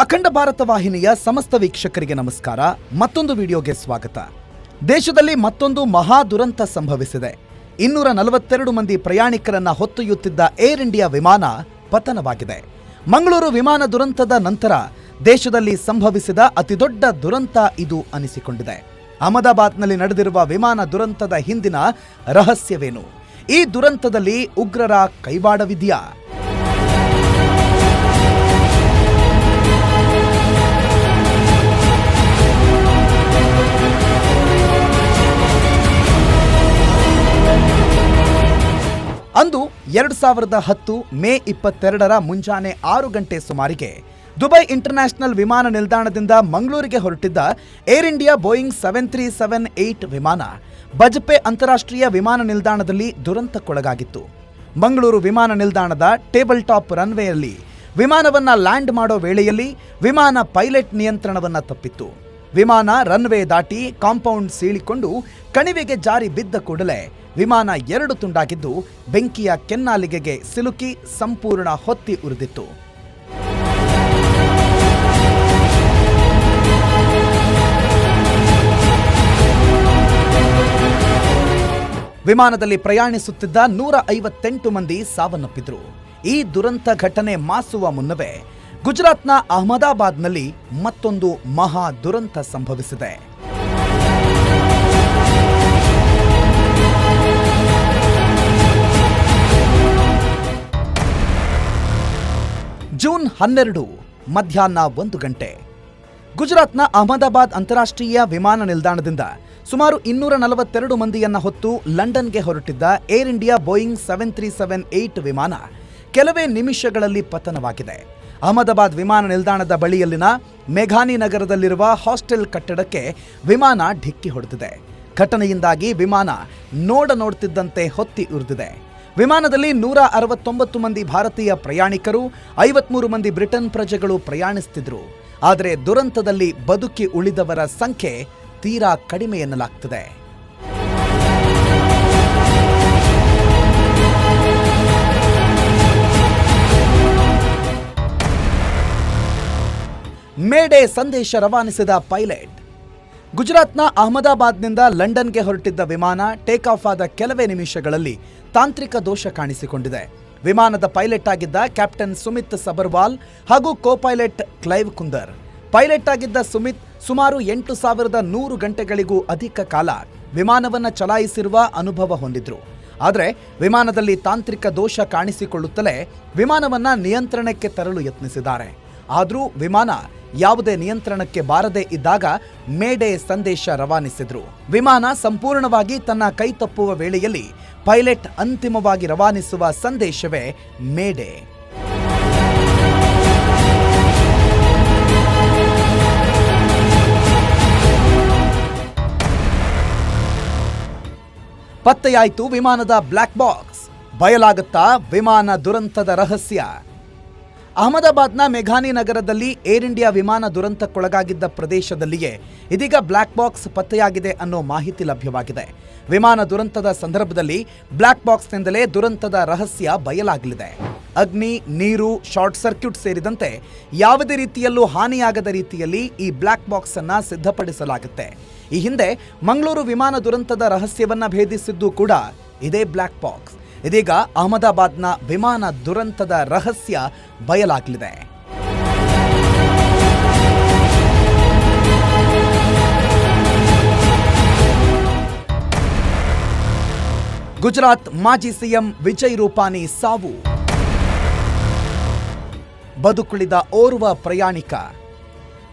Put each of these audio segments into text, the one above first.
ಅಖಂಡ ಭಾರತ ವಾಹಿನಿಯ ಸಮಸ್ತ ವೀಕ್ಷಕರಿಗೆ ನಮಸ್ಕಾರ. ಮತ್ತೊಂದು ವಿಡಿಯೋಗೆ ಸ್ವಾಗತ. ದೇಶದಲ್ಲಿ ಮತ್ತೊಂದು ಮಹಾ ದುರಂತ ಸಂಭವಿಸಿದೆ. ಇನ್ನೂರ ನಲವತ್ತೆರಡು ಮಂದಿ ಪ್ರಯಾಣಿಕರನ್ನ ಹೊತ್ತೊಯ್ಯುತ್ತಿದ್ದ ಏರ್ ಇಂಡಿಯಾ ವಿಮಾನ ಪತನವಾಗಿದೆ. ಮಂಗಳೂರು ವಿಮಾನ ದುರಂತದ ನಂತರ ದೇಶದಲ್ಲಿ ಸಂಭವಿಸಿದ ಅತಿದೊಡ್ಡ ದುರಂತ ಇದು ಅನಿಸಿಕೊಂಡಿದೆ. ಅಹಮದಾಬಾದ್ನಲ್ಲಿ ನಡೆದಿರುವ ವಿಮಾನ ದುರಂತದ ಹಿಂದಿನ ರಹಸ್ಯವೇನು? ಈ ದುರಂತದಲ್ಲಿ ಉಗ್ರರ ಕೈವಾಡವಿದೆಯಾ? ಎರಡು ಸಾವಿರದ ಹತ್ತು ಮೇ ಇಪ್ಪತ್ತೆರಡರ ಮುಂಜಾನೆ ಆರು ಗಂಟೆ ಸುಮಾರಿಗೆ ದುಬೈ ಇಂಟರ್ನ್ಯಾಷನಲ್ ವಿಮಾನ ನಿಲ್ದಾಣದಿಂದ ಮಂಗಳೂರಿಗೆ ಹೊರಟಿದ್ದ air India Boeing seven three seven eight ವಿಮಾನ ಬಜಪೆ ಅಂತಾರಾಷ್ಟ್ರೀಯ ವಿಮಾನ ನಿಲ್ದಾಣದಲ್ಲಿ ದುರಂತಕ್ಕೊಳಗಾಗಿತ್ತು. ಮಂಗಳೂರು ವಿಮಾನ ನಿಲ್ದಾಣದ ಟೇಬಲ್ ಟಾಪ್ ರನ್ವೇಯಲ್ಲಿ ವಿಮಾನವನ್ನು ಲ್ಯಾಂಡ್ ಮಾಡೋ ವೇಳೆಯಲ್ಲಿ ವಿಮಾನ ಪೈಲಟ್ ನಿಯಂತ್ರಣವನ್ನು ತಪ್ಪಿತ್ತು. ವಿಮಾನ ರನ್ವೇ ದಾಟಿ ಕಾಂಪೌಂಡ್ ಸೀಳಿಕೊಂಡು ಕಣಿವೆಗೆ ಜಾರಿ ಬಿದ್ದ ಕೂಡಲೇ ವಿಮಾನ ಎರಡು ತುಂಡಾಗಿದ್ದು ಬೆಂಕಿಯ ಕೆನ್ನಾಲಿಗೆಗೆ ಸಿಲುಕಿ ಸಂಪೂರ್ಣ ಹೊತ್ತಿ ಉರಿದಿತ್ತು. ವಿಮಾನದಲ್ಲಿ ಪ್ರಯಾಣಿಸುತ್ತಿದ್ದ ನೂರ ಐವತ್ತೆಂಟು ಮಂದಿ ಸಾವನ್ನಪ್ಪಿದ್ರು. ಈ ದುರಂತ ಘಟನೆ ಮಾಸುವ ಮುನ್ನವೇ ಗುಜರಾತ್ನ ಅಹಮದಾಬಾದ್ನಲ್ಲಿ ಮತ್ತೊಂದು ಮಹಾ ದುರಂತ ಸಂಭವಿಸಿದೆ. ಜೂನ್ ಹನ್ನೆರಡು ಮಧ್ಯಾಹ್ನ ಒಂದು ಗಂಟೆ. ಗುಜರಾತ್ನ ಅಹಮದಾಬಾದ್ ಅಂತಾರಾಷ್ಟ್ರೀಯ ವಿಮಾನ ನಿಲ್ದಾಣದಿಂದ ಸುಮಾರು ಇನ್ನೂರ ನಲವತ್ತೆರಡು ಮಂದಿಯನ್ನ ಹೊತ್ತು ಲಂಡನ್ಗೆ ಹೊರಟಿದ್ದ air India Boeing seven three seven eight ವಿಮಾನ ಕೆಲವೇ ನಿಮಿಷಗಳಲ್ಲಿ ಪತನವಾಗಿದೆ. ಅಹಮದಾಬಾದ್ ವಿಮಾನ ನಿಲ್ದಾಣದ ಬಳಿಯಲ್ಲಿನ ಮೇಘಾನಿ ನಗರದಲ್ಲಿರುವ ಹಾಸ್ಟೆಲ್ ಕಟ್ಟಡಕ್ಕೆ ವಿಮಾನ ಢಿಕ್ಕಿ ಹೊಡೆದಿದೆ. ಘಟನೆಯಿಂದಾಗಿ ವಿಮಾನ ನೋಡ ನೋಡ್ತಿದ್ದಂತೆ ಹೊತ್ತಿ ಉರಿದಿದೆ. ವಿಮಾನದಲ್ಲಿ ನೂರ ಅರವತ್ತೊಂಬತ್ತು ಮಂದಿ ಭಾರತೀಯ ಪ್ರಯಾಣಿಕರು, ಐವತ್ಮೂರು ಮಂದಿ ಬ್ರಿಟನ್ ಪ್ರಜೆಗಳು ಪ್ರಯಾಣಿಸುತ್ತಿದ್ದರು ಆದರೆ ದುರಂತದಲ್ಲಿ ಬದುಕಿ ಉಳಿದವರ ಸಂಖ್ಯೆ ತೀರಾ ಕಡಿಮೆ ಎನ್ನಲಾಗ್ತಿದೆ. ಮೇಡೆ ಸಂದೇಶ ರವಾನಿಸಿದ ಪೈಲಟ್. ಗುಜರಾತ್ನ ಅಹಮದಾಬಾದ್ನಿಂದ ಲಂಡನ್ಗೆ ಹೊರಟಿದ್ದ ವಿಮಾನ ಟೇಕ್ ಆಫ್ ಆದ ಕೆಲವೇ ನಿಮಿಷಗಳಲ್ಲಿ ತಾಂತ್ರಿಕ ದೋಷ ಕಾಣಿಸಿಕೊಂಡಿದೆ. ವಿಮಾನದ ಪೈಲಟ್ ಆಗಿದ್ದ ಕ್ಯಾಪ್ಟನ್ ಸುಮಿತ್ ಸಬರ್ವಾಲ್ ಹಾಗೂ co pilot Clive Kunder. Pilot ಆಗಿದ್ದ ಸುಮಿತ್ ಸುಮಾರು ಎಂಟು ಸಾವಿರದ ನೂರು ಗಂಟೆಗಳಿಗೂ ಅಧಿಕ ಕಾಲ ವಿಮಾನವನ್ನ ಚಲಾಯಿಸಿರುವ ಅನುಭವ ಹೊಂದಿದ್ರು. ಆದರೆ ವಿಮಾನದಲ್ಲಿ ತಾಂತ್ರಿಕ ದೋಷ ಕಾಣಿಸಿಕೊಳ್ಳುತ್ತಲೇ ವಿಮಾನವನ್ನ ನಿಯಂತ್ರಣಕ್ಕೆ ತರಲು ಯತ್ನಿಸಿದ್ದಾರೆ. ಆದರೂ ವಿಮಾನ ಯಾವುದೇ ನಿಯಂತ್ರಣಕ್ಕೆ ಬಾರದೇ ಇದ್ದಾಗ ಮೇಡೆ ಸಂದೇಶ ರವಾನಿಸಿದ್ರು. ವಿಮಾನ ಸಂಪೂರ್ಣವಾಗಿ ತನ್ನ ಕೈ ತಪ್ಪುವ ವೇಳೆಯಲ್ಲಿ ಪೈಲಟ್ ಅಂತಿಮವಾಗಿ ರವಾನಿಸುವ ಸಂದೇಶವೇ ಮೇಡೆ. ಪತ್ತೆಯಾಯಿತು ವಿಮಾನದ ಬ್ಲ್ಯಾಕ್ ಬಾಕ್ಸ್. ಬಯಲಾಗುತ್ತಾ ವಿಮಾನ ದುರಂತದ ರಹಸ್ಯ. ಅಹಮದಾಬಾದ್ನ ಮೆಘಾನಿ ನಗರದಲ್ಲಿ ಏರ್ ಇಂಡಿಯಾ ವಿಮಾನ ದುರಂತಕ್ಕೊಳಗಾಗಿದ್ದ ಪ್ರದೇಶದಲ್ಲಿಯೇ ಇದೀಗ ಬ್ಲ್ಯಾಕ್ ಬಾಕ್ಸ್ ಪತ್ತೆಯಾಗಿದೆ ಅನ್ನೋ ಮಾಹಿತಿ ಲಭ್ಯವಾಗಿದೆ. ವಿಮಾನ ದುರಂತದ ಸಂದರ್ಭದಲ್ಲಿ ಬ್ಲ್ಯಾಕ್ ಬಾಕ್ಸ್ನಿಂದಲೇ ದುರಂತದ ರಹಸ್ಯ ಬಯಲಾಗಲಿದೆ. ಅಗ್ನಿ, ನೀರು, ಶಾರ್ಟ್ ಸರ್ಕ್ಯೂಟ್ ಸೇರಿದಂತೆ ಯಾವುದೇ ರೀತಿಯಲ್ಲೂ ಹಾನಿಯಾಗದ ರೀತಿಯಲ್ಲಿ ಈ ಬ್ಲ್ಯಾಕ್ ಬಾಕ್ಸ್ ಅನ್ನ ಸಿದ್ಧಪಡಿಸಲಾಗುತ್ತೆ. ಈ ಹಿಂದೆ ಮಂಗಳೂರು ವಿಮಾನ ದುರಂತದ ರಹಸ್ಯವನ್ನ ಭೇದಿಸಿದ್ದು ಕೂಡ ಇದೇ ಬ್ಲ್ಯಾಕ್ ಬಾಕ್ಸ್. ಇದೀಗ ಅಹಮದಾಬಾದ್ನ ವಿಮಾನ ದುರಂತದ ರಹಸ್ಯ ಬಯಲಾಗಲಿದೆ. ಗುಜರಾತ್ ಮಾಜಿ ಸಿಎಂ ವಿಜಯ್ ರೂಪಾನಿ ಸಾವು. ಬದುಕುಳಿದ ಓರ್ವ ಪ್ರಯಾಣಿಕ.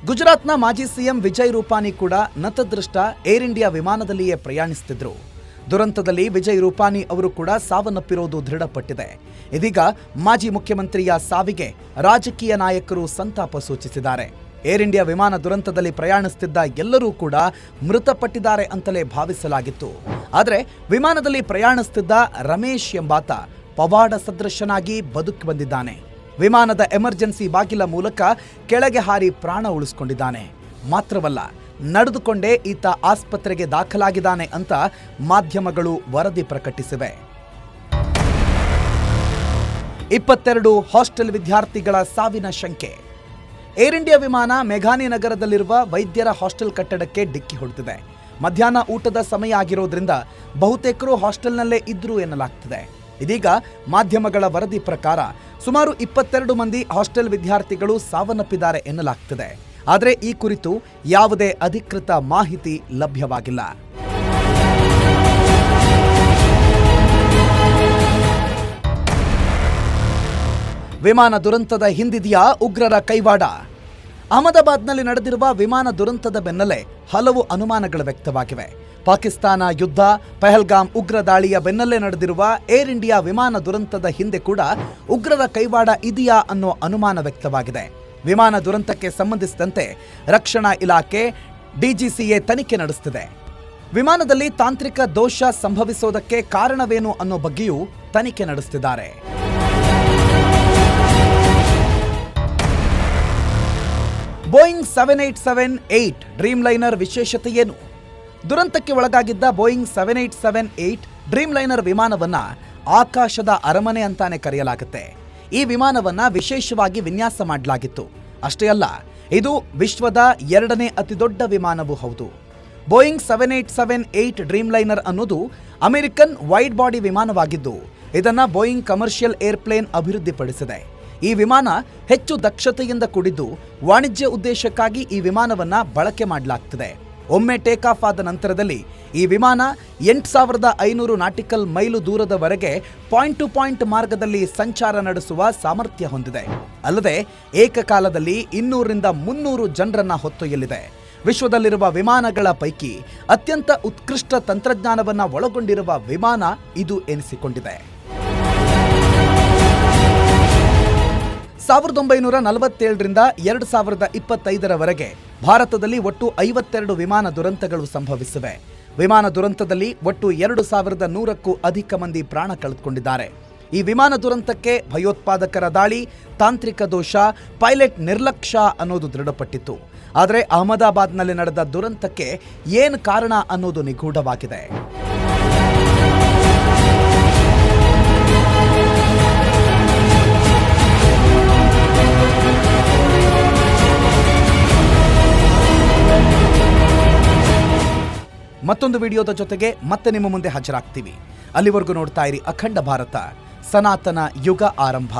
ಗುಜರಾತ್ನ ಮಾಜಿ ಸಿಎಂ ವಿಜಯ್ ರೂಪಾನಿ ಕೂಡ ನತದೃಷ್ಟ ಏರ್ ಇಂಡಿಯಾ ವಿಮಾನದಲ್ಲಿಯೇ ಪ್ರಯಾಣಿಸುತ್ತಿದ್ರು. ದುರಂತದಲ್ಲಿ ವಿಜಯ್ ರೂಪಾನಿ ಅವರು ಕೂಡ ಸಾವನ್ನಪ್ಪಿರೋದು ದೃಢಪಟ್ಟಿದೆ. ಇದೀಗ ಮಾಜಿ ಮುಖ್ಯಮಂತ್ರಿಯ ಸಾವಿಗೆ ರಾಜಕೀಯ ನಾಯಕರು ಸಂತಾಪ ಸೂಚಿಸಿದ್ದಾರೆ. ಏರ್ ಇಂಡಿಯಾ ವಿಮಾನ ದುರಂತದಲ್ಲಿ ಪ್ರಯಾಣಿಸುತ್ತಿದ್ದ ಎಲ್ಲರೂ ಕೂಡ ಮೃತಪಟ್ಟಿದ್ದಾರೆ ಅಂತಲೇ ಭಾವಿಸಲಾಗಿತ್ತು. ಆದರೆ ವಿಮಾನದಲ್ಲಿ ಪ್ರಯಾಣಿಸುತ್ತಿದ್ದ ರಮೇಶ್ ಎಂಬಾತ ಪವಾಡ ಸದೃಶನಾಗಿ ಬದುಕಿ ಬಂದಿದ್ದಾನೆ. ವಿಮಾನದ ಎಮರ್ಜೆನ್ಸಿ ಬಾಗಿಲ ಮೂಲಕ ಕೆಳಗೆ ಹಾರಿ ಪ್ರಾಣ ಉಳಿಸಿಕೊಂಡಿದ್ದಾನೆ. ಮಾತ್ರವಲ್ಲ ನಡೆದುಕೊಂಡೇ ಈತ ಆಸ್ಪತ್ರೆಗೆ ದಾಖಲಾಗಿದ್ದಾನೆ ಅಂತ ಮಾಧ್ಯಮಗಳು ವರದಿ ಪ್ರಕಟಿಸಿವೆ. ಇಪ್ಪತ್ತೆರಡು ಹಾಸ್ಟೆಲ್ ವಿದ್ಯಾರ್ಥಿಗಳ ಸಾವಿನ ಶಂಕೆ. ಏರ್ ಇಂಡಿಯಾ ವಿಮಾನ ಮೆಘಾನಿ ನಗರದಲ್ಲಿರುವ ವೈದ್ಯರ ಹಾಸ್ಟೆಲ್ ಕಟ್ಟಡಕ್ಕೆ ಡಿಕ್ಕಿ ಹೊಡೆದಿದೆ. ಮಧ್ಯಾಹ್ನ ಊಟದ ಸಮಯ ಆಗಿರೋದ್ರಿಂದ ಬಹುತೇಕರು ಹಾಸ್ಟೆಲ್ನಲ್ಲೇ ಇದ್ರು ಎನ್ನಲಾಗ್ತಿದೆ. ಇದೀಗ ಮಾಧ್ಯಮಗಳ ವರದಿ ಪ್ರಕಾರ ಸುಮಾರು ಇಪ್ಪತ್ತೆರಡು ಮಂದಿ ಹಾಸ್ಟೆಲ್ ವಿದ್ಯಾರ್ಥಿಗಳು ಸಾವನ್ನಪ್ಪಿದ್ದಾರೆ ಎನ್ನಲಾಗ್ತಿದೆ. ಆದರೆ ಈ ಕುರಿತು ಯಾವುದೇ ಅಧಿಕೃತ ಮಾಹಿತಿ ಲಭ್ಯವಾಗಿಲ್ಲ. ವಿಮಾನ ದುರಂತದ ಹಿಂದಿದೆಯಾ ಉಗ್ರರ ಕೈವಾಡ? ಅಹಮದಾಬಾದ್ನಲ್ಲಿ ನಡೆದಿರುವ ವಿಮಾನ ದುರಂತದ ಬೆನ್ನಲ್ಲೇ ಹಲವು ಅನುಮಾನಗಳು ವ್ಯಕ್ತವಾಗಿವೆ. ಪಾಕಿಸ್ತಾನ ಯುದ್ಧ, ಪೆಹಲ್ಗಾಮ್ ಉಗ್ರ ದಾಳಿಯ ಬೆನ್ನಲ್ಲೇ ನಡೆದಿರುವ ಏರ್ ಇಂಡಿಯಾ ವಿಮಾನ ದುರಂತದ ಹಿಂದೆ ಕೂಡ ಉಗ್ರರ ಕೈವಾಡ ಇದೆಯಾ ಅನ್ನೋ ಅನುಮಾನ ವ್ಯಕ್ತವಾಗಿದೆ. ವಿಮಾನ ದುರಂತಕ್ಕೆ ಸಂಬಂಧಿಸಿದಂತೆ ರಕ್ಷಣಾ ಇಲಾಖೆ ಡಿಜಿಸಿಎ ತನಿಖೆ ನಡೆಸುತ್ತಿದೆ. ವಿಮಾನದಲ್ಲಿ ತಾಂತ್ರಿಕ ದೋಷ ಸಂಭವಿಸೋದಕ್ಕೆ ಕಾರಣವೇನು ಅನ್ನೋ ಬಗ್ಗೆಯೂ ತನಿಖೆ ನಡೆಸುತ್ತಿದ್ದಾರೆ. Boeing seven eight seven eight Dreamliner ವಿಶೇಷತೆ ಏನು? ದುರಂತಕ್ಕೆ ಒಳಗಾಗಿದ್ದ Boeing seven eight seven eight Dreamliner ವಿಮಾನವನ್ನ ಆಕಾಶದ ಅರಮನೆ ಅಂತಾನೆ ಕರೆಯಲಾಗುತ್ತೆ. ಈ ವಿಮಾನವನ್ನು ವಿಶೇಷವಾಗಿ ವಿನ್ಯಾಸ ಮಾಡಲಾಗಿತ್ತು. ಅಷ್ಟೇ ಅಲ್ಲ, ಇದು ವಿಶ್ವದ ಎರಡನೇ ಅತಿದೊಡ್ಡ ವಿಮಾನವೂ ಹೌದು. Boeing seven eight seven eight Dreamliner ಅನ್ನೋದು ಅಮೆರಿಕನ್ ವೈಡ್ ಬಾಡಿ ವಿಮಾನವಾಗಿದ್ದು, ಇದನ್ನು ಬೋಯಿಂಗ್ ಕಮರ್ಷಿಯಲ್ ಏರ್ಪ್ಲೇನ್ ಅಭಿವೃದ್ಧಿಪಡಿಸಿದೆ. ಈ ವಿಮಾನ ಹೆಚ್ಚು ದಕ್ಷತೆಯಿಂದ ಕೂಡಿದ್ದು ವಾಣಿಜ್ಯ ಉದ್ದೇಶಕ್ಕಾಗಿ ಈ ವಿಮಾನವನ್ನು ಬಳಕೆ ಮಾಡಲಾಗ್ತಿದೆ. ಒಮ್ಮೆ ಟೇಕ್ ಆಫ್ ಆದ ನಂತರದಲ್ಲಿ ಈ ವಿಮಾನ ಎಂಟು ಸಾವಿರದ ಐನೂರು ನಾಟಿಕಲ್ ಮೈಲು ದೂರದವರೆಗೆ ಪಾಯಿಂಟ್ ಟು ಪಾಯಿಂಟ್ ಮಾರ್ಗದಲ್ಲಿ ಸಂಚಾರ ನಡೆಸುವ ಸಾಮರ್ಥ್ಯ ಹೊಂದಿದೆ. ಅಲ್ಲದೆ ಏಕಕಾಲದಲ್ಲಿ ಇನ್ನೂರರಿಂದ ಮುನ್ನೂರು ಜನರನ್ನ ಹೊತ್ತೊಯ್ಯಲಿದೆ. ವಿಶ್ವದಲ್ಲಿರುವ ವಿಮಾನಗಳ ಪೈಕಿ ಅತ್ಯಂತ ಉತ್ಕೃಷ್ಟ ತಂತ್ರಜ್ಞಾನವನ್ನು ಒಳಗೊಂಡಿರುವ ವಿಮಾನ ಇದು ಎನಿಸಿಕೊಂಡಿದೆ. ಸಾವಿರದ ಒಂಬೈನೂರ ನಲವತ್ತೇಳರಿಂದ ಎರಡು ಸಾವಿರದ ಇಪ್ಪತ್ತೈದರವರೆಗೆ ಭಾರತದಲ್ಲಿ ಒಟ್ಟು ಐವತ್ತೆರಡು ವಿಮಾನ ದುರಂತಗಳು ಸಂಭವಿಸಿವೆ. ವಿಮಾನ ದುರಂತದಲ್ಲಿ ಒಟ್ಟು ಎರಡು ಸಾವಿರದ ನೂರಕ್ಕೂ ಅಧಿಕ ಮಂದಿ ಪ್ರಾಣ ಕಳೆದುಕೊಂಡಿದ್ದಾರೆ. ಈ ವಿಮಾನ ದುರಂತಕ್ಕೆ ಭಯೋತ್ಪಾದಕರ ದಾಳಿ, ತಾಂತ್ರಿಕ ದೋಷ, ಪೈಲಟ್ ನಿರ್ಲಕ್ಷ್ಯ ಅನ್ನೋದು ದೃಢಪಟ್ಟಿತ್ತು. ಆದರೆ ಅಹಮದಾಬಾದ್ನಲ್ಲಿ ನಡೆದ ದುರಂತಕ್ಕೆ ಏನು ಕಾರಣ ಅನ್ನೋದು ನಿಗೂಢವಾಗಿದೆ. ಮತ್ತೊಂದು ವಿಡಿಯೋದ ಜೊತೆಗೆ ಮತ್ತೆ ನಿಮ್ಮ ಮುಂದೆ ಹಾಜರಾಗ್ತೀವಿ. ಅಲ್ಲಿವರೆಗೂ ನೋಡ್ತಾ ಇರಿ ಅಖಂಡ ಭಾರತ, ಸನಾತನ ಯುಗ ಆರಂಭ.